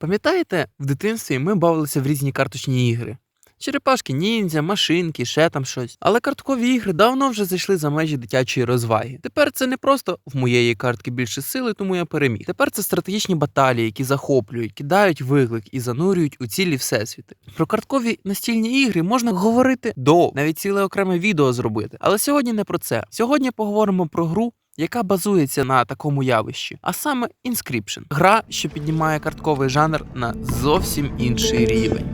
Пам'ятаєте, в дитинстві ми бавилися в різні карточні ігри. Черепашки ніндзя, машинки, ще там щось. Але карткові ігри давно вже зайшли за межі дитячої розваги. Тепер це не просто в моєї картки більше сили, тому я переміг. Тепер це стратегічні баталії, які захоплюють, кидають виклик і занурюють у цілі всесвіти. Про карткові настільні ігри можна говорити до навіть ціле окреме відео зробити. Але сьогодні не про це. Сьогодні поговоримо про гру. Яка базується на такому явищі, а саме Inscription. гра, що піднімає картковий жанр на зовсім інший рівень.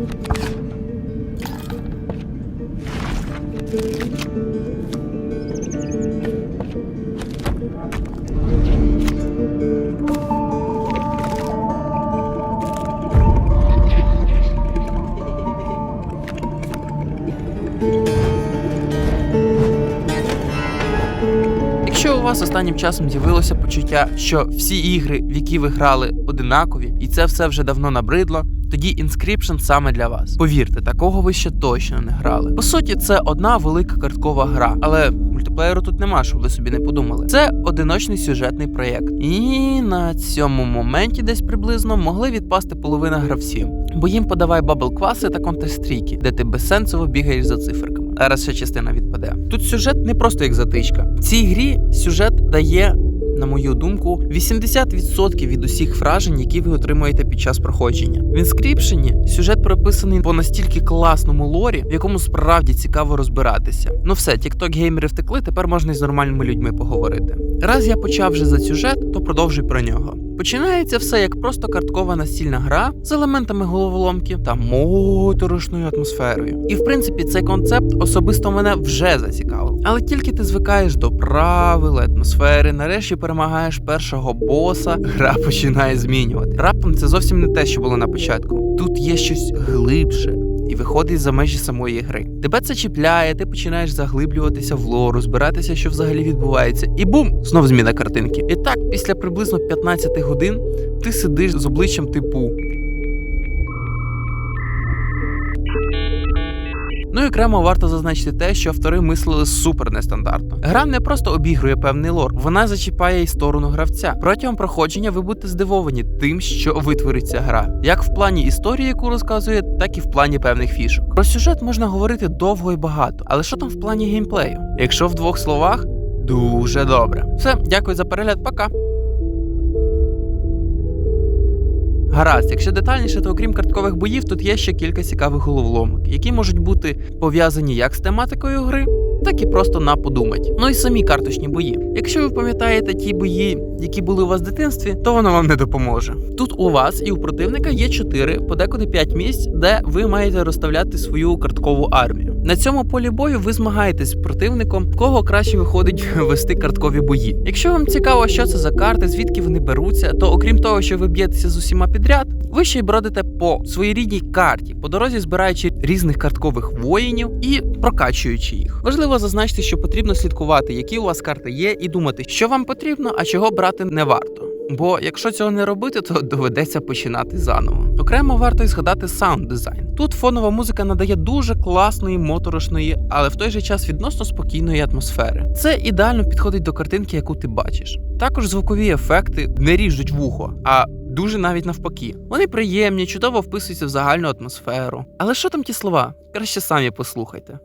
Вас останнім часом з'явилося почуття, що всі ігри, в які ви грали, одинакові, і це все вже давно набридло, тоді Inscription саме для вас. Повірте, такого ви ще точно не грали. По суті, це одна велика карткова гра, але мультиплеєру тут нема, щоб ви собі не подумали. Це одиночний сюжетний проєкт. І на цьому моменті десь приблизно могли відпасти половина гравців. Бо їм подавай бабл кваси та контестрійки, де ти безсенсово бігаєш за циферками. Зараз ще частина відпаде. Тут сюжет не просто як затичка. В цій грі сюжет дає. На мою думку, 80% від усіх вражень, які ви отримуєте під час проходження. В інскріпшені сюжет прописаний по настільки класному лорі, в якому справді цікаво розбиратися. Ну все, тікток геймери втекли, тепер можна із нормальними людьми поговорити. Раз я почав вже за сюжет, то продовжуй про нього. Починається все як просто карткова настільна гра з елементами головоломки та моторошною атмосферою. І в принципі цей концепт особисто мене вже зацікавив. Але тільки ти звикаєш до правил, атмосфери, нарешті перемагаєш першого боса, гра починає змінювати. Раптом це зовсім не те, що було на початку. Тут є щось глибше. І виходить за межі самої гри. Тебе це чіпляє, ти починаєш заглиблюватися в лору, розбиратися, що взагалі відбувається, і бум! Знов зміна картинки. І так, після приблизно 15 годин ти сидиш з обличчям типу. Окремо варто зазначити те, що автори мислили супер нестандартно. Гра не просто обігрує певний лор, вона зачіпає і сторону гравця. Протягом проходження ви будете здивовані тим, що витвориться гра, як в плані історії, яку розказує, так і в плані певних фішок. Про сюжет можна говорити довго і багато, але що там в плані геймплею? Якщо в двох словах, дуже добре. Все, дякую за перегляд, пока. Гаразд, якщо детальніше, то окрім карткових боїв, тут є ще кілька цікавих головоломок, які можуть бути пов'язані як з тематикою гри, так і просто на подумать. Ну і самі карточні бої. Якщо ви пам'ятаєте ті бої, які були у вас в дитинстві, то воно вам не допоможе. Тут у вас і у противника є 4, подекуди 5 місць, де ви маєте розставляти свою карткову армію. На цьому полі бою ви змагаєтесь з противником, кого краще виходить вести карткові бої. Якщо вам цікаво, що це за карти, звідки вони беруться, то окрім того, що ви б'єтеся з усіма підряд, ви ще й бродите по своїй рідній карті, по дорозі збираючи різних карткових воїнів і прокачуючи їх. Важливо зазначити, що потрібно слідкувати, які у вас карти є, і думати, що вам потрібно, а чого брати не варто. Бо якщо цього не робити, то доведеться починати заново. Окремо варто й згадати саунд дизайн. Тут фонова музика надає дуже класної, моторошної, але в той же час відносно спокійної атмосфери. Це ідеально підходить до картинки, яку ти бачиш. Також звукові ефекти не ріжуть вухо, а дуже навіть навпаки. Вони приємні, чудово вписуються в загальну атмосферу. Але що там ті слова? Краще самі послухайте.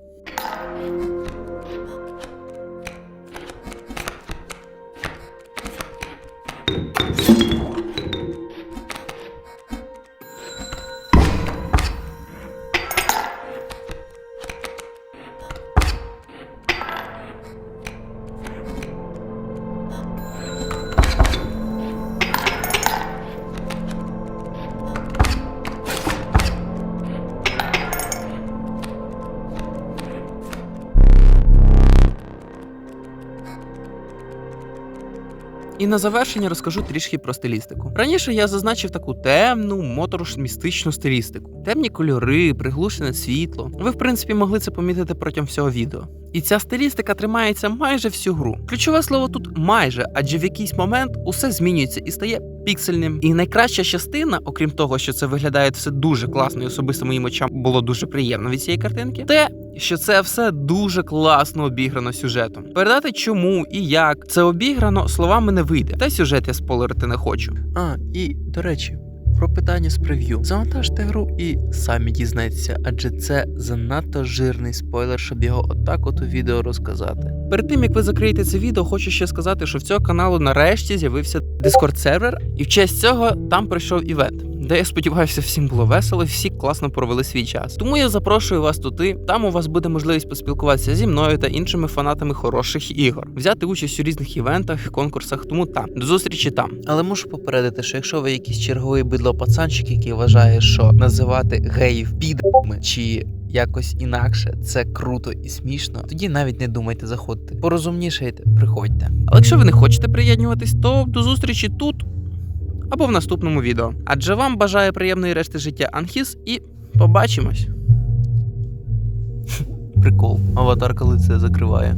І на завершення розкажу трішки про стилістику. Раніше я зазначив таку темну, моторошмістичну стилістику. Темні кольори, приглушене світло. Ви, в принципі, могли це помітити протягом всього відео. І ця стилістика тримається майже всю гру. Ключове слово тут майже, адже в якийсь момент усе змінюється і стає піксельним. І найкраща частина, окрім того, що це виглядає все дуже класно, і особисто моїм очам було дуже приємно від цієї картинки, те, що це все дуже класно обіграно сюжетом. Передати чому і як це обіграно словами не вийде. Та сюжет я спойлерити не хочу. А, і до речі, про питання з прев'ю. Завантажте гру і самі дізнайтеся, адже це занадто жирний спойлер, щоб його отак от у відео розказати. Перед тим як ви закриєте це відео, хочу ще сказати, що в цього каналу нарешті з'явився Discord сервер, і в честь цього там пройшов івент. Де я сподіваюся, всім було весело, всі класно провели свій час. Тому я запрошую вас туди. Там у вас буде можливість поспілкуватися зі мною та іншими фанатами хороших ігор, взяти участь у різних івентах, конкурсах. Тому там до зустрічі там. Але мушу попередити, що якщо ви якийсь черговий бидло пацанчик, який вважає, що називати геїв підами чи якось інакше це круто і смішно, тоді навіть не думайте заходити. Порозумнішайте, приходьте. Але якщо ви не хочете приєднуватись, то до зустрічі тут або в наступному відео. Адже вам бажає приємної решти життя Анхіс і побачимось. Прикол, аватарка лице закриває.